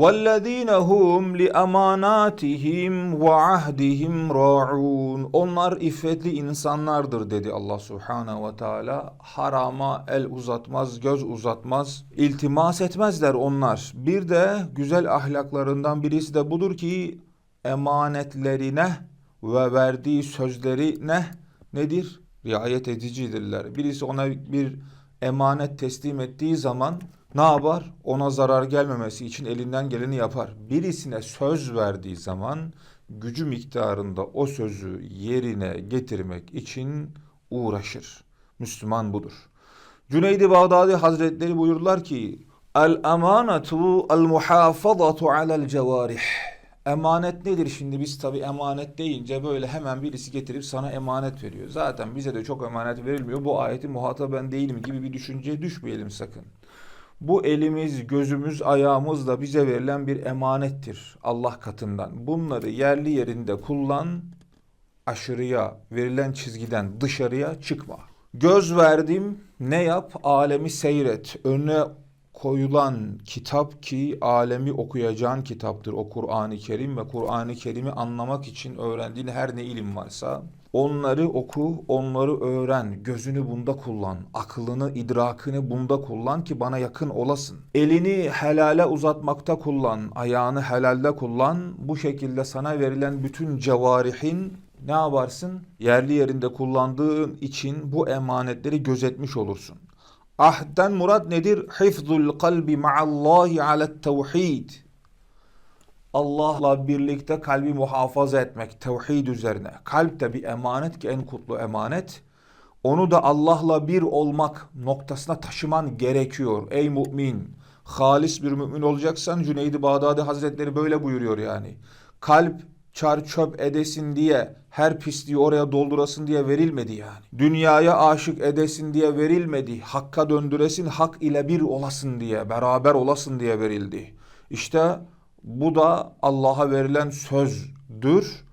وَالَّذ۪ينَ هُمْ لِأَمَانَاتِهِمْ وَعَهْدِهِمْ رَاعُونَ Onlar iffetli insanlardır dedi Allah Subhanahu ve Teala. Harama el uzatmaz, göz uzatmaz, iltimas etmezler onlar. Bir de güzel ahlaklarından birisi de budur ki emanetlerine ve verdiği sözlerine nedir? Riayet edicidirler. Birisi ona bir emanet teslim ettiği zaman ne yapar? Ona zarar gelmemesi için elinden geleni yapar. Birisine söz verdiği zaman gücü miktarında o sözü yerine getirmek için uğraşır. Müslüman budur. Cüneydi Bağdadi Hazretleri buyururlar ki El emanetu el muhafazatu alel cevarih Emanet nedir şimdi biz tabi emanet deyince böyle hemen birisi getirip sana emanet veriyor. Zaten bize de çok emanet verilmiyor. Bu ayetin muhatap ben değilim gibi bir düşünceye düşmeyelim sakın. Bu elimiz, gözümüz, ayağımız da bize verilen bir emanettir Allah katından. Bunları yerli yerinde kullan, aşırıya, verilen çizgiden dışarıya çıkma. Göz verdim, ne yap? Alemi seyret. Önüne koyulan kitap ki alemi okuyacağın kitaptır o Kur'an-ı Kerim ve Kur'an-ı Kerim'i anlamak için öğrendiğin her ne ilim varsa onları oku, onları öğren, gözünü bunda kullan, aklını, idrakını bunda kullan ki bana yakın olasın. Elini helale uzatmakta kullan, ayağını helalde kullan. Bu şekilde sana verilen bütün cevarihin ne yaparsın? Yerli yerinde kullandığın için bu emanetleri gözetmiş olursun. Ahden murad nedir? Hifzul kalbi ma'allahi alet tevhid. Allah'la birlikte kalbi muhafaza etmek tevhid üzerine. Kalp de bir emanet ki en kutlu emanet. Onu da Allah'la bir olmak noktasına taşıman gerekiyor. Ey mümin, halis bir mümin olacaksan Cüneydi Bağdadi Hazretleri böyle buyuruyor yani. Kalp çar çöp edesin diye her pisliği oraya doldurasın diye verilmedi yani. Dünyaya aşık edesin diye verilmedi. Hakka döndüresin, hak ile bir olasın diye, beraber olasın diye verildi. İşte bu da Allah'a verilen sözdür.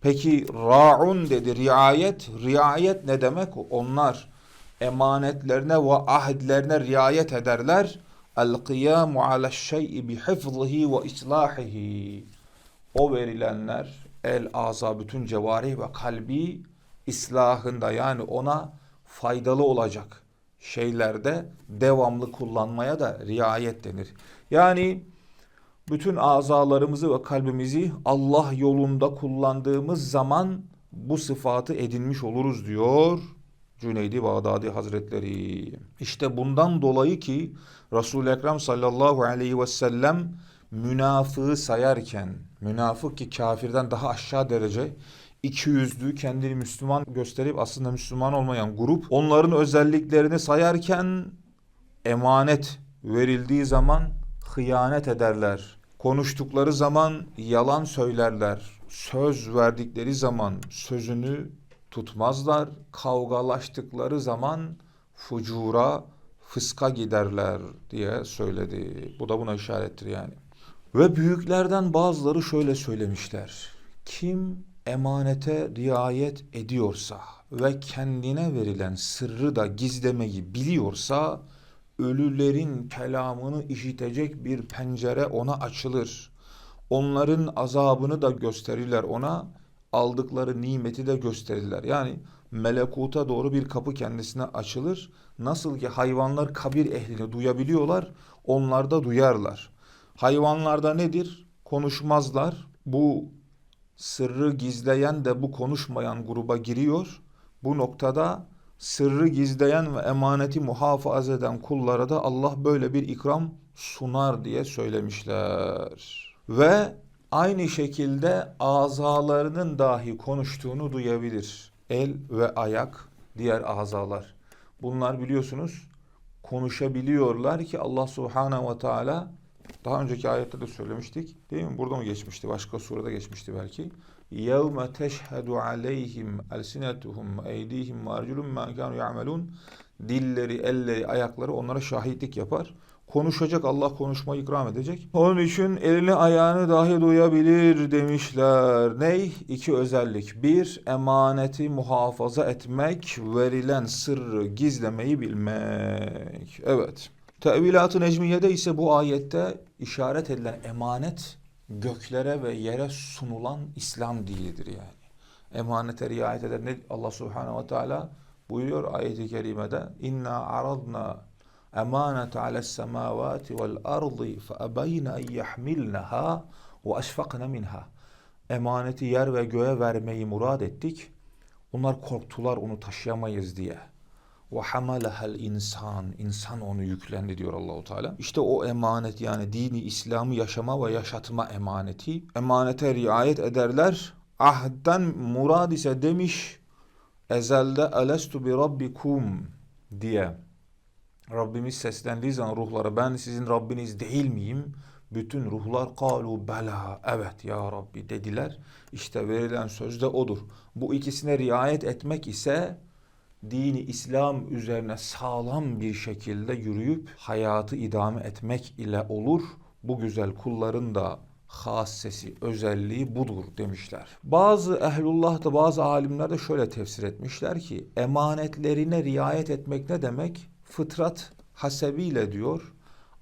Peki ra'un dedi riayet. Riayet ne demek? Onlar emanetlerine ve ahitlerine riayet ederler. El kıyamu ala şey'i bi hifzihi ve islahihi. O verilenler el, aza, bütün cevarih ve kalbi islahında yani ona faydalı olacak şeylerde devamlı kullanmaya da riayet denir. Yani bütün azalarımızı ve kalbimizi Allah yolunda kullandığımız zaman bu sıfatı edinmiş oluruz diyor Cüneydi Bağdadi Hazretleri. İşte bundan dolayı ki Resul-i Ekrem sallallahu aleyhi ve sellem münafığı sayarken, münafık ki kafirden daha aşağı derece iki yüzlü kendini Müslüman gösterip aslında Müslüman olmayan grup onların özelliklerini sayarken emanet verildiği zaman hıyanet ederler. Konuştukları zaman yalan söylerler. Söz verdikleri zaman sözünü tutmazlar. Kavgalaştıkları zaman fucura, fıska giderler diye söyledi. Bu da buna işarettir yani. Ve büyüklerden bazıları şöyle söylemişler. Kim emanete riayet ediyorsa ve kendine verilen sırrı da gizlemeyi biliyorsa ölülerin kelamını işitecek bir pencere ona açılır. Onların azabını da gösterirler ona, aldıkları nimeti de gösterirler. Yani melekuta doğru bir kapı kendisine açılır. Nasıl ki hayvanlar kabir ehlini duyabiliyorlar, onlar da duyarlar. Hayvanlarda nedir? Konuşmazlar. Bu sırrı gizleyen de bu konuşmayan gruba giriyor. Bu noktada sırrı gizleyen ve emaneti muhafaza eden kullara da Allah böyle bir ikram sunar diye söylemişler. Ve aynı şekilde azalarının dahi konuştuğunu duyabilir. El ve ayak, diğer azalar. Bunlar biliyorsunuz konuşabiliyorlar ki Allah Subhanahu ve Teala daha önceki ayette de söylemiştik. Değil mi? Burada mı geçmişti? Başka surede geçmişti belki yevme teşhedu aleyhim elsinetuhum eydihim ve arculum men kanu dilleri, elleri, ayakları onlara şahitlik yapar. Konuşacak Allah konuşma ikram edecek. Onun için elini ayağını dahi duyabilir demişler. Ney? İki özellik. Bir, emaneti muhafaza etmek, verilen sırrı gizlemeyi bilmek. Evet. Tevilat-ı Necmiye'de ise bu ayette işaret edilen emanet göklere ve yere sunulan İslam dinidir yani. Emanete riayet eder. Ne Allah Subhanahu ve Teala buyuruyor ayeti kerimede İnna aradna emanete ales semavati vel ardı fe ebeyne en yahmilneha ve eşfakne minha. Emaneti yer ve göğe vermeyi murad ettik. Onlar korktular onu taşıyamayız diye. Ve hamalahal insan. İnsan onu yüklendi diyor Allahu Teala. İşte o emanet yani dini İslam'ı yaşama ve yaşatma emaneti. Emanete riayet ederler. Ahden murad ise demiş ezelde elestu bi rabbikum diye. Rabbimiz seslendiği zaman ruhlara ben sizin Rabbiniz değil miyim? Bütün ruhlar kalu bela evet ya Rabbi dediler. İşte verilen söz de odur. Bu ikisine riayet etmek ise dini İslam üzerine sağlam bir şekilde yürüyüp hayatı idame etmek ile olur. Bu güzel kulların da hassesi, özelliği budur demişler. Bazı ehlullah da bazı alimler de şöyle tefsir etmişler ki emanetlerine riayet etmek ne demek? Fıtrat hasebiyle diyor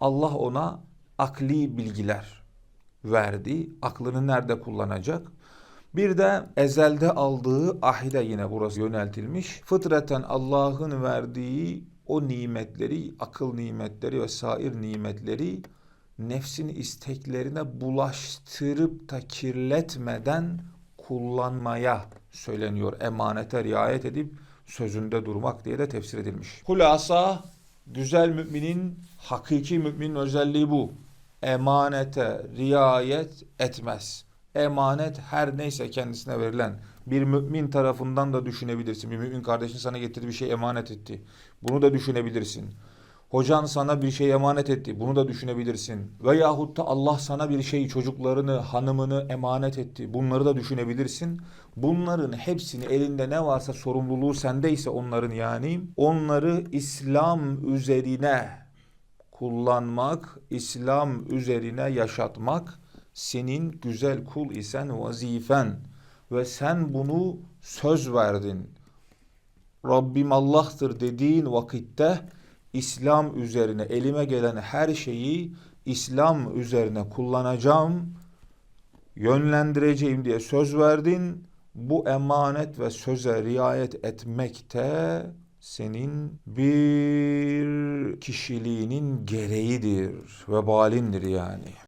Allah ona akli bilgiler verdi. Aklını nerede kullanacak? Bir de ezelde aldığı ahide yine burası yöneltilmiş. Fıtraten Allah'ın verdiği o nimetleri, akıl nimetleri ve sair nimetleri nefsin isteklerine bulaştırıp da kirletmeden kullanmaya söyleniyor. Emanete riayet edip sözünde durmak diye de tefsir edilmiş. Hulasa güzel müminin, hakiki müminin özelliği bu. Emanete riayet etmez. Emanet her neyse kendisine verilen bir mümin tarafından da düşünebilirsin. Bir mümin kardeşin sana getirdiği bir şey emanet etti. Bunu da düşünebilirsin. Hocan sana bir şey emanet etti. Bunu da düşünebilirsin. Veyahut da Allah sana bir şey çocuklarını, hanımını emanet etti. Bunları da düşünebilirsin. Bunların hepsini elinde ne varsa sorumluluğu sendeyse onların yani onları İslam üzerine kullanmak, İslam üzerine yaşatmak senin güzel kul isen vazifen ve sen bunu söz verdin. Rabbim Allah'tır dediğin vakitte İslam üzerine elime gelen her şeyi İslam üzerine kullanacağım, yönlendireceğim diye söz verdin. Bu emanet ve söze riayet etmekte senin bir kişiliğinin gereğidir ve balindir yani.